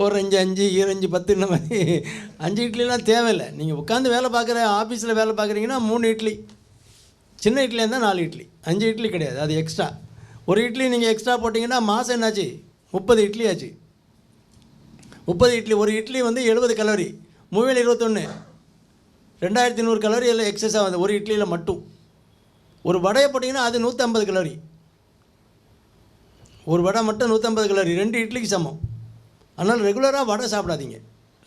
ஒரு அஞ்சு அஞ்சு ஈரஞ்சு பத்து இந்த மாதிரி. அஞ்சு இட்லிலாம் தேவையில்லை. நீங்கள் உட்காந்து வேலை பார்க்குற ஆஃபீஸில் வேலை பார்க்குறீங்கன்னா மூணு இட்லி. சின்ன இட்லியாக இருந்தால் நாலு இட்லி. அஞ்சு இட்லி கிடையாது. அது எக்ஸ்ட்ரா ஒரு இட்லி நீங்கள் எக்ஸ்ட்ரா போட்டிங்கன்னா மாதம் என்னாச்சு? முப்பது இட்லி ஆச்சு. முப்பது இட்லி. ஒரு இட்லி வந்து எழுபது கலோரி மூவியில் இருபத்தொன்று ரெண்டாயிரத்தி நூறு கலோரி எல்லாம் எக்ஸஸ் ஆகுது. ஒரு இட்லியில் மட்டும். ஒரு வடையை போட்டிங்கன்னா அது நூற்றம்பது கலோரி ஒரு வடை மட்டும் நூற்றம்பது கலோரி ரெண்டு இட்லிக்கு சமம். அதனால் ரெகுலராக வடை சாப்பிடாதீங்க.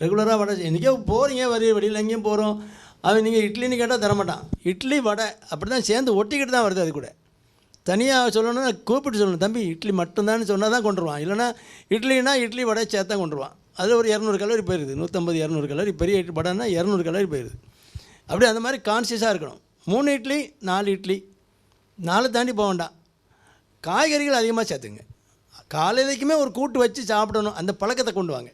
ரெகுலராக வடை என்றைக்கோ போகிறீங்க வரி வெளியில் எங்கேயும் போகிறோம் அவன் நீங்கள் இட்லின்னு கேட்டால் தரமாட்டான். இட்லி வடை அப்படி தான் சேர்ந்து ஒட்டிக்கிட்டு தான் வருது அது கூட. தனியாக சொல்லணும்னா கூப்பிட்டு சொல்லணும். தம்பி இட்லி மட்டும்தான்னு சொன்னால் தான் கொண்டுருவான். இல்லைனா இட்லினா இட்லி வடை சேர்த்தா கொண்டுருவான். அதில் ஒரு இரநூறு கலோரி போயிடுது நூற்றம்பது இரநூறு கலோரி பெரிய இட்லி வடைன்னா இரநூறு கலோரி போயிடுது அப்படி அந்த மாதிரி கான்சியஸாக இருக்கணும். மூணு இட்லி நாலு இட்லி. நாலு தாண்டி போக வேண்டாம். காய்கறிகள் அதிகமாக சேர்த்துங்க. காலையிலைக்குமே ஒரு கூட்டு வச்சு சாப்பிடணும். அந்த பழக்கத்தை கொண்டு வாங்க.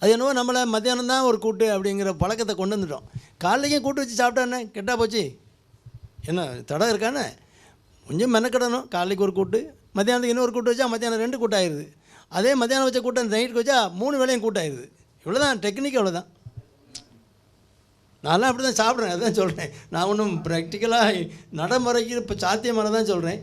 அது என்னவோ நம்மளை மத்தியானம் தான் ஒரு கூட்டு அப்படிங்கிற பழக்கத்தை கொண்டு வந்துட்டோம். காலையிலையும் கூட்டு வச்சு சாப்பிட்டானே கெட்டா போச்சு. என்ன தடம் இருக்கானே? கொஞ்சம் மெனக்கிடணும். காலைக்கு ஒரு கூட்டு மத்தியானத்துக்கு இன்னொரு கூட்டு வச்சா மத்தியானம் ரெண்டு கூட்டாயிருது அதே மத்தியானம் வச்ச கூட்டம் நைட்டுக்கு வச்சா மூணு வேளையும் கூட்டாயிருது இவ்வளோ தான் டெக்னிக் அவ்வளோ தான் நான்லாம் அப்படி தான் சாப்பிட்றேன் அதான் சொல்கிறேன் நான் ஒன்றும் ப்ராக்டிக்கலாக நடைமுறைக்கு இப்போ சாத்தியமானதான் சொல்கிறேன்